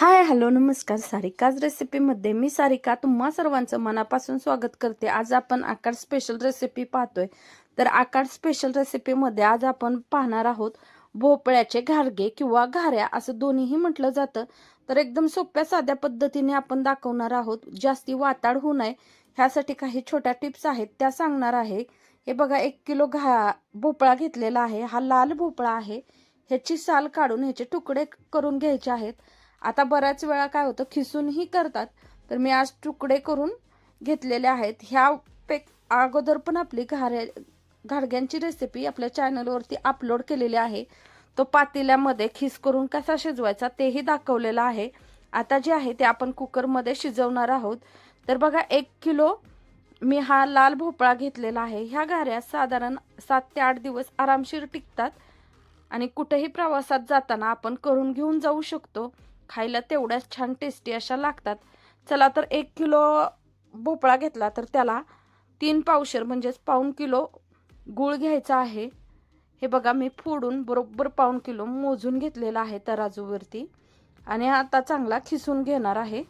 Hi hello नमस्कार. सारिकाज रेसिपीमध्ये मी सारिका तुम्हा सर्वांचं मनापासून स्वागत करते. आज आपण आकार स्पेशल रेसिपी पाहतोय. तर आकार स्पेशल रेसिपीमध्ये आज आपण पाहणार आहोत भोपळ्याचे घारगे किंवा घाऱ्या असं दोन्हीही म्हटलं जातं. तर एकदम सोप्या साध्या पद्धतीने आपण दाखवणार आहोत. जास्ती वाताड होऊ नये. ह्यासाठी काही छोट्या टिप्स आहेत त्या सांगणार आहे. हे बघा एक किलो घा भोपळा घेतलेला आहे. हा लाल भोपळा आहे. ह्याची साल काढून ह्याचे तुकडे करून घ्यायचे आहेत. आता बऱ्याच वेळा काय होतं खिसूनही करतात. तर मी आज तुकडे करून घेतलेले आहेत. ह्या पे अगोदर पण आपली घारे घाडग्यांची रेसिपी आपल्या चॅनलवरती अपलोड केलेली आहे. तो पातेल्यामध्ये खिस करून कसा शिजवायचा तेही दाखवलेलं आहे. आता जे आहे ते आपण कुकरमध्ये शिजवणार आहोत. तर बघा एक किलो मी हा लाल भोपळा घेतलेला आहे. ह्या घाऱ्या साधारण सात ते आठ दिवस आरामशीर टिकतात आणि कुठेही प्रवासात जाताना आपण करून घेऊन जाऊ शकतो. खायला तेवढ्याच छान टेस्टी अशा लागतात. चला तर एक किलो भोपळा घेतला तर त्याला तीन पावशर म्हणजेच पाऊण किलो गूळ घ्यायचा आहे. हे बघा मी फोडून बरोबर पाऊण किलो मोजून घेतलेला आहे तराजूवरती. आणि आता चांगला खिसून घेणार आहे.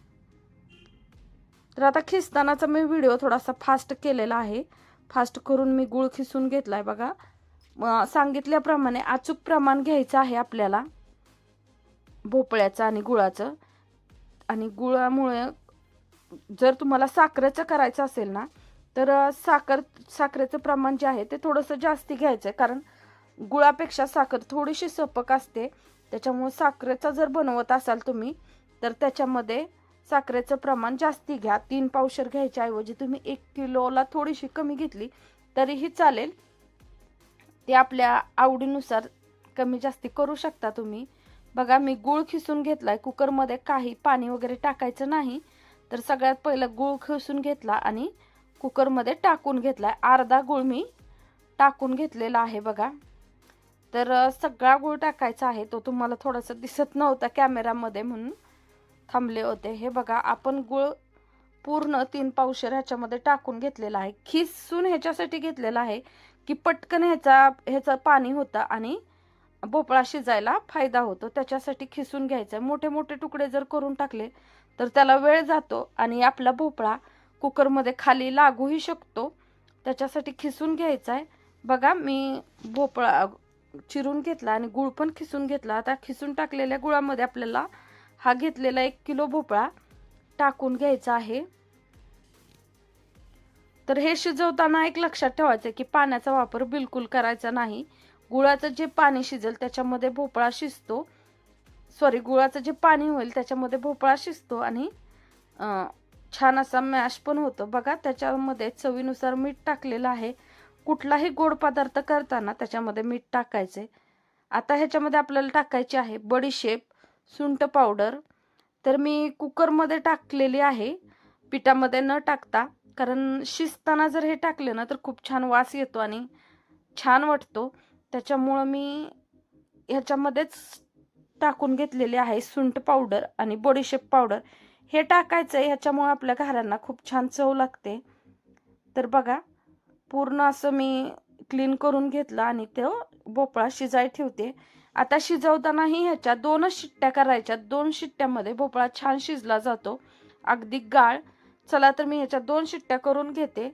तर आता खिसतानाचा मी व्हिडिओ थोडासा फास्ट केलेला आहे. फास्ट करून मी गूळ खिसून घेतला आहे बघा सांगितल्याप्रमाणे अचूक प्रमाण घ्यायचं आहे आपल्याला. भोपळ्याचं आणि गुळाचं. आणि गुळामुळे जर तुम्हाला साखरेचं करायचं असेल ना तर साखर साखरेचं प्रमाण जे आहे ते थोडंसं जास्ती घ्यायचं आहे कारण गुळापेक्षा साखर थोडीशी सपक असते. त्याच्यामुळे साखरेचा जर बनवत असाल तुम्ही तर त्याच्यामध्ये साखरेचं प्रमाण जास्ती घ्या. तीन पावशर घ्यायच्याऐवजी तुम्ही एक किलोला थोडीशी कमी घेतली तरीही चालेल. ते आपल्या आवडीनुसार कमी जास्ती करू शकता तुम्ही. बघा मी गूळ खिसून घेतलाय. कुकरमध्ये काही पाणी वगैरे टाकायचं नाही. तर सगळ्यात पहिलं गूळ खिसून घेतला आणि कुकरमध्ये टाकून घेतलाय. अर्धा गूळ मी टाकून घेतलेला आहे बघा. तर सगळा गूळ टाकायचा आहे. तो तुम्हाला थोडासा दिसत नव्हता कॅमेरामध्ये म्हणून थांबले होते. हे बघा आपण गूळ पूर्ण तीन पावशर ह्याच्यामध्ये टाकून घेतलेला आहे. खिसून ह्याच्यासाठी घेतलेला आहे की पटकन ह्याचा ह्याचं पाणी होतं आणि भोपळा शिजायला फायदा होतो. त्याच्यासाठी खिसून घ्यायचं आहे मोठे मोठे तुकडे जर करून टाकले तर त्याला वेळ जातो आणि आपला भोपळा कुकरमध्ये खाली लागूही शकतो. त्याच्यासाठी खिसून घ्यायचा आहे बघा मी भोपळा चिरून घेतला आणि गुळ पण खिसून घेतला. आता खिसून टाकलेल्या गुळामध्ये आपल्याला हा घेतलेला एक किलो भोपळा टाकून घ्यायचा आहे. तर हे शिजवताना एक लक्षात ठेवायचं की पाण्याचा वापर बिलकुल करायचा नाही. गुळाचं जे पाणी शिजेल त्याच्यामध्ये भोपळा शिजतो. सॉरी गुळाचं जे पाणी होईल त्याच्यामध्ये भोपळा शिजतो आणि छान असा मॅश पण होतो. बघा त्याच्यामध्ये चवीनुसार मीठ टाकलेलं आहे. कुठलाही गोड पदार्थ करताना त्याच्यामध्ये मीठ टाकायचे आता ह्याच्यामध्ये आपल्याला टाकायची आहे बडीशेप सुंट पावडर. तर मी कुकरमध्ये टाकलेली आहे. पिठामध्ये न टाकता कारण शिजताना जर हे टाकले ना तर खूप छान वास येतो आणि छान वाटतो. त्याच्यामुळं मी ह्याच्यामध्येच टाकून घेतलेले आहे सुंठ पावडर आणि बडीशेप पावडर. हे टाकायचं आहे ह्याच्यामुळं आपल्या घरांना खूप छान चव लागते. तर बघा पूर्ण असं मी क्लीन करून घेतलं आणि तो भोपळा शिजाय ठेवते. आता शिजवतानाही ह्याच्या दोनच शिट्ट्या करायच्या. दोन शिट्ट्यामध्ये भोपळा छान शिजला जातो. अगदी गाळ. चला तर मी ह्याच्या दोन शिट्ट्या करून घेते.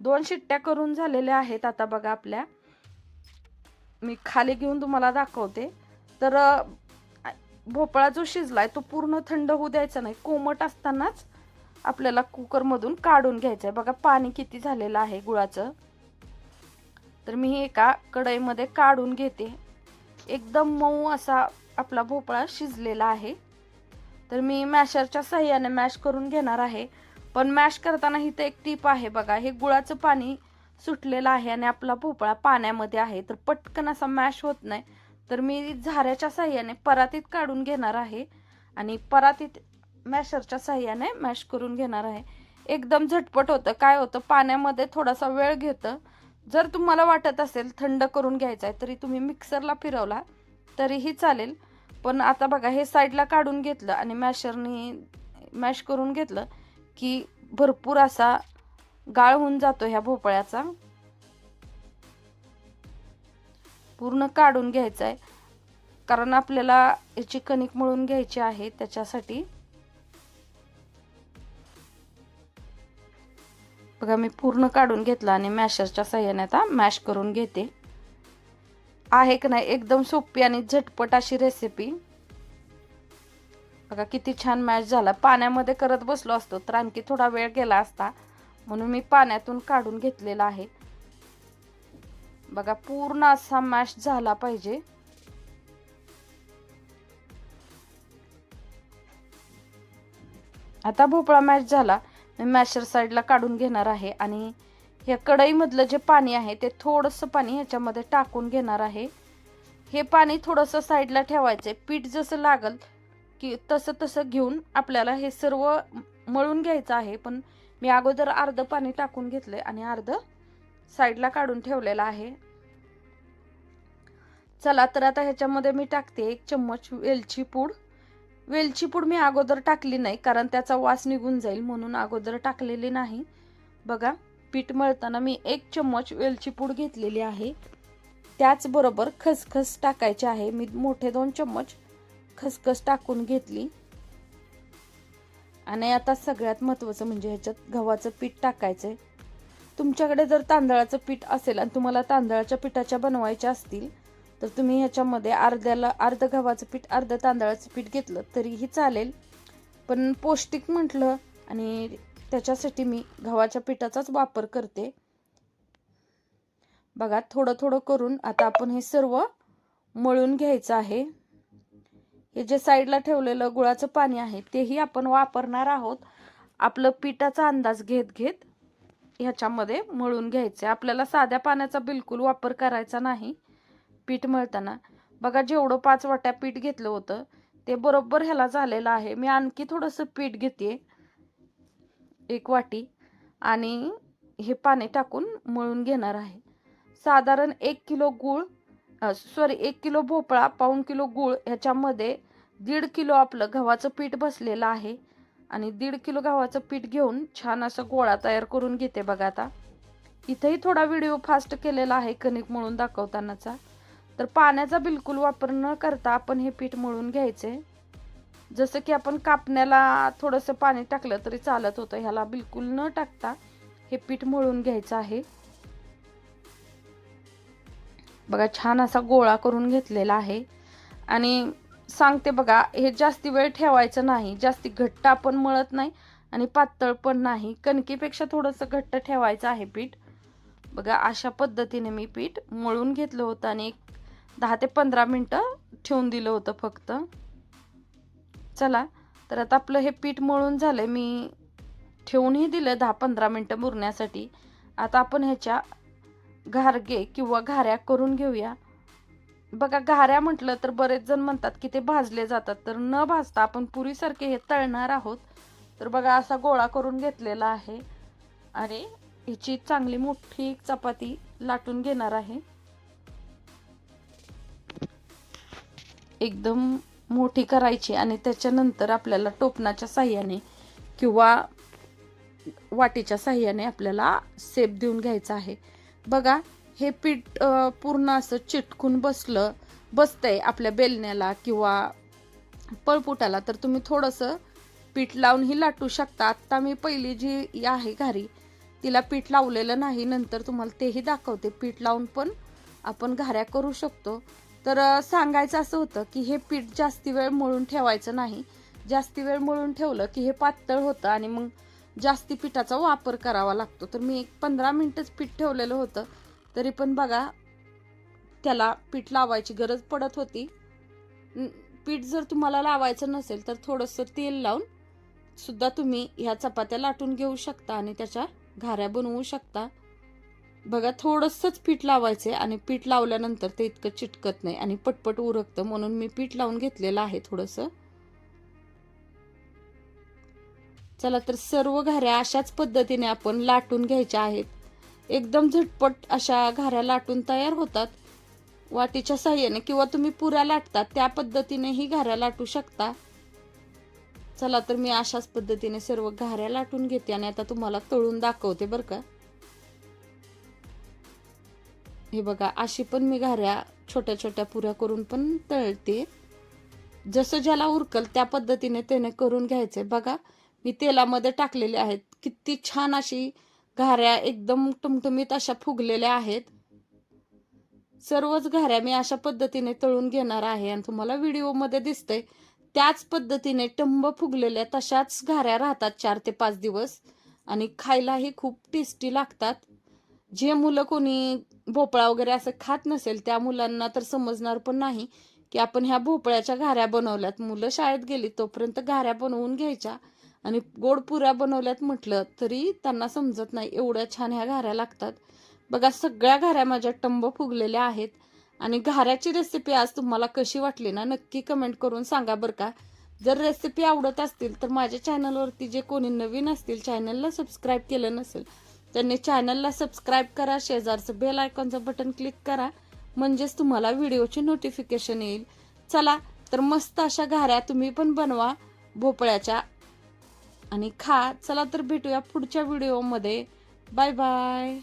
दोन शिट्ट्या करून झालेल्या आहेत आता बघा आपल्या. मी खाली घेऊन तुम्हाला दाखवते. तर भोपळा जो शिजलाय तो पूर्ण थंड होऊ द्यायचा नाही. कोमट असतानाच आपल्याला कुकरमधून काढून घ्यायचं आहे बघा पाणी किती झालेलं आहे गुळाचं. तर मी हे एका कढईमध्ये काढून घेते. एकदम मऊ असा आपला भोपळा शिजलेला आहे. तर मी मॅशरच्या सहाय्याने मॅश करून घेणार आहे. पण मॅश करताना ही तर एक टीप आहे बघा. हे गुळाचं पाणी सुटलेला आहे आणि आपला भोपळा पाण्यामध्ये आहे तर पटकन असा मॅश होत नाही. तर मी झाऱ्याच्या साह्याने परातीत काढून घेणार आहे आणि परातीत मॅशरच्या साह्याने मॅश करून घेणार आहे. एकदम झटपट होतं. काय होतं? पाण्यामध्ये थोडासा वेळ घेतं. जर तुम्हाला वाटत असेल थंड करून घ्यायचा आहे तरी तुम्ही मिक्सरला फिरवला तरीही चालेल. पण आता बघा हे साईडला काढून घेतलं आणि मॅशरनी मॅश करून घेतलं की भरपूर असा गाळ होऊन जातो ह्या भोपळ्याचा. पूर्ण काढून घ्यायचा आहे कारण आपल्याला याची कणिक मळून घ्यायची आहे त्याच्यासाठी. बघा मी पूर्ण काढून घेतला आणि मॅशरच्या सहाय्याने आता मॅश करून घेते. आहे की नाही? एकदम सोपी आणि झटपट अशी रेसिपी बघा किती छान मॅश झाला. पाण्यामध्ये करत बसलो असतो तर आणखी थोडा वेळ गेला असता. म्हणून मी पाण्यातून काढून घेतलेला आहे. बघा पूर्ण असा मॅश झाला पाहिजे. आता भोपळा मॅश झाला. मी मॅशर साईडला काढून घेणार आहे आणि ह्या कढईमधलं जे पाणी आहे ते थोडंसं पाणी ह्याच्यामध्ये टाकून घेणार आहे. हे पाणी थोडंसं साईडला ठेवायचं आहे पीठ जसं लागल की तसं तसं घेऊन आपल्याला हे सर्व मळून घ्यायचं आहे. पण मी अगोदर अर्ध पाणी टाकून घेतलंय आणि अर्ध साईडला काढून ठेवलेलं आहे. चला तर आता ह्याच्यामध्ये मी टाकते एक चम्मच वेलची पूड. वेलची पूड मी अगोदर टाकली नाही कारण त्याचा वास निघून जाईल म्हणून अगोदर टाकलेली नाही. बघा पीठ मळताना मी एक चम्मच वेलची पूड घेतलेली आहे. त्याचबरोबर खसखस टाकायची आहे. मी मोठे दोन चम्मच खसखस टाकून घेतली. आणि आता सगळ्यात महत्त्वाचं म्हणजे ह्याच्यात गव्हाचं पीठ टाकायचं आहे तुमच्याकडे जर तांदळाचं पीठ असेल आणि तुम्हाला तांदळाच्या पिठाच्या बनवायच्या असतील तर तुम्ही ह्याच्यामध्ये अर्ध्याला अर्ध गव्हाचं पीठ अर्ध तांदळाचं पीठ घेतलं तरीही चालेल. पण पौष्टिक म्हटलं आणि त्याच्यासाठी मी गव्हाच्या पिठाचाच वापर करते. बघा थोडं थोडं करून आता आपण हे सर्व मळून घ्यायचं आहे. हे जे साईडला ठेवलेलं गुळाचं पाणी आहे तेही आपण वापरणार आहोत. आपलं पिठाचा अंदाज घेत घेत ह्याच्यामध्ये मळून घ्यायचे आपल्याला साध्या पाण्याचा बिलकुल वापर करायचा नाही पीठ मळताना. बघा जेवढं पाच वाट्या पीठ घेतलं होतं ते बरोबर ह्याला झालेलं आहे. मी आणखी थोडंसं पीठ घेते. एक वाटी. आणि हे पाणी टाकून मळून घेणार आहे. साधारण एक किलो गूळ सॉरी एक किलो भोपळा पाऊण किलो गूळ ह्याच्यामध्ये दीड किलो आपलं गव्हाचं पीठ बसलेलं आहे. आणि दीड किलो गव्हाचं पीठ घेऊन छान असं गोळा तयार करून घेते बघा आता. इथंही थोडा व्हिडिओ फास्ट केलेला आहे कणिक मळून दाखवतानाचा. तर पाण्याचा बिलकुल वापर न करता आपण हे पीठ मळून घ्यायचे. जसं की आपण कापण्याला थोडंसं पाणी टाकलं तरी चालत होतं. ह्याला बिलकुल न टाकता हे पीठ मळून घ्यायचं आहे. बघा छान असा गोळा करून घेतलेला आहे. आणि सांगते बघा हे जास्ती वेळ ठेवायचं नाही. जास्ती घट्ट आपण मळत नाही आणि पातळ पण नाही. कणकीपेक्षा थोडंसं घट्ट ठेवायचं आहे पीठ. बघा अशा पद्धतीने मी पीठ मळून घेतलं होतं आणि एक दहा ते पंधरा मिनटं ठेवून दिलं होतं फक्त. चला तर आता आपलं हे पीठ मळून झालं मी ठेवूनही दिलं दहा पंधरा मिनटं मुरण्यासाठी. आता आपण ह्याच्या घारगे किंवा घाऱ्या करून घेऊया. बघा घाऱ्या म्हटलं तर बरेच जण म्हणतात की ते भाजले जातात. तर न भाजता आपण पुरीसारखे हे तळणार आहोत. तर बघा असा गोळा करून घेतलेला आहे. आणि हिची चांगली मोठी चपाती लाटून घेणार आहे. एकदम मोठी करायची आणि त्याच्यानंतर आपल्याला टोपणाच्या साह्याने किंवा वाटीच्या साह्याने आपल्याला सेप देऊन घ्यायचा आहे. बघा हे पीठ पूर्ण असं चिटकून बसलं बसतंय आपल्या बेलण्याला किंवा पळपुटाला. तर तुम्ही थोडंसं पीठ लावूनही लाटू शकता. आत्ता मी पहिली जी आहे घारी तिला पीठ लावलेलं नाही. नंतर तुम्हाला तेही दाखवते. पीठ लावून पण आपण घाऱ्या करू शकतो. तर सांगायचं असं होतं की हे पीठ जास्ती वेळ मळून ठेवायचं नाही. जास्ती वेळ मळून ठेवलं की हे पातळ होतं आणि मग जास्ती पिठाचा वापर करावा लागतो. तर मी एक पंधरा मिनटंच पीठ ठेवलेलं होतं. तरी पण बघा त्याला पीठ लावायची गरज पडत होती. पीठ जर तुम्हाला लावायचं नसेल तर थोडंसं तेल लावून सुद्धा तुम्ही ह्या चपात्या लाटून घेऊ शकता आणि त्याच्या घाऱ्या बनवू शकता. बघा थोडंसंच पीठ लावायचे आणि पीठ लावल्यानंतर ते इतकं चिटकत नाही आणि पटपट उरकतं म्हणून मी पीठ लावून घेतलेलं आहे थोडंसं. चला तर सर्व घाऱ्या अशाच पद्धतीने आपण लाटून घ्यायच्या आहेत. एकदम झटपट अशा घाऱ्या लाटून तयार होतात. वाटीच्या साह्याने किंवा तुम्ही पुऱ्या लाटतात त्या पद्धतीनेही घाऱ्या लाटू शकता. चला तर मी अशाच पद्धतीने सर्व घाऱ्या लाटून घेते आणि आता तुम्हाला तळून दाखवते बरं का. हे बघा अशी पण मी घाऱ्या छोट्या छोट्या पुऱ्या करून पण तळते. जसं ज्याला उरकल त्या पद्धतीने त्याने करून घ्यायचे. बघा मी तेलामध्ये टाकलेले आहेत. किती छान अशी घाऱ्या एकदम टमटमीत अशा फुगलेल्या आहेत. सर्वच घाऱ्या मी अशा पद्धतीने तळून घेणार आहे आणि तुम्हाला व्हिडिओमध्ये दिसतंय. त्याच पद्धतीने टंब फुगलेल्या तशाच घाऱ्या राहतात चार ते पाच दिवस आणि खायलाही खूप टेस्टी लागतात. जे मुलं कोणी भोपळा वगैरे असं खात नसेल त्या मुलांना तर समजणार पण नाही की आपण ह्या भोपळ्याच्या घाऱ्या बनवल्यात. मुलं शाळेत गेली तोपर्यंत घाऱ्या बनवून घ्यायच्या. आणि गोड पुऱ्या बनवल्यात म्हटलं तरी त्यांना समजत नाही एवढ्या छान ह्या घाऱ्या लागतात. बघा सगळ्या घाऱ्या माझ्या टंब फुगलेल्या आहेत आणि घाऱ्याची रेसिपी आज तुम्हाला कशी वाटली ना नक्की कमेंट करून सांगा बरं का. जर रेसिपी आवडत असतील तर माझ्या चॅनलवरती जे कोणी नवीन असतील चॅनलला सबस्क्राईब केलं नसेल त्यांनी चॅनलला सबस्क्राईब करा शेजारचं बेल आयकॉनचं बटन क्लिक करा म्हणजेच तुम्हाला व्हिडिओची नोटिफिकेशन येईल. चला तर मस्त अशा घाऱ्या तुम्ही पण बनवा भोपळ्याच्या आणि खा. चला तर भेटूया पुढच्या व्हिडिओमध्ये बाय बाय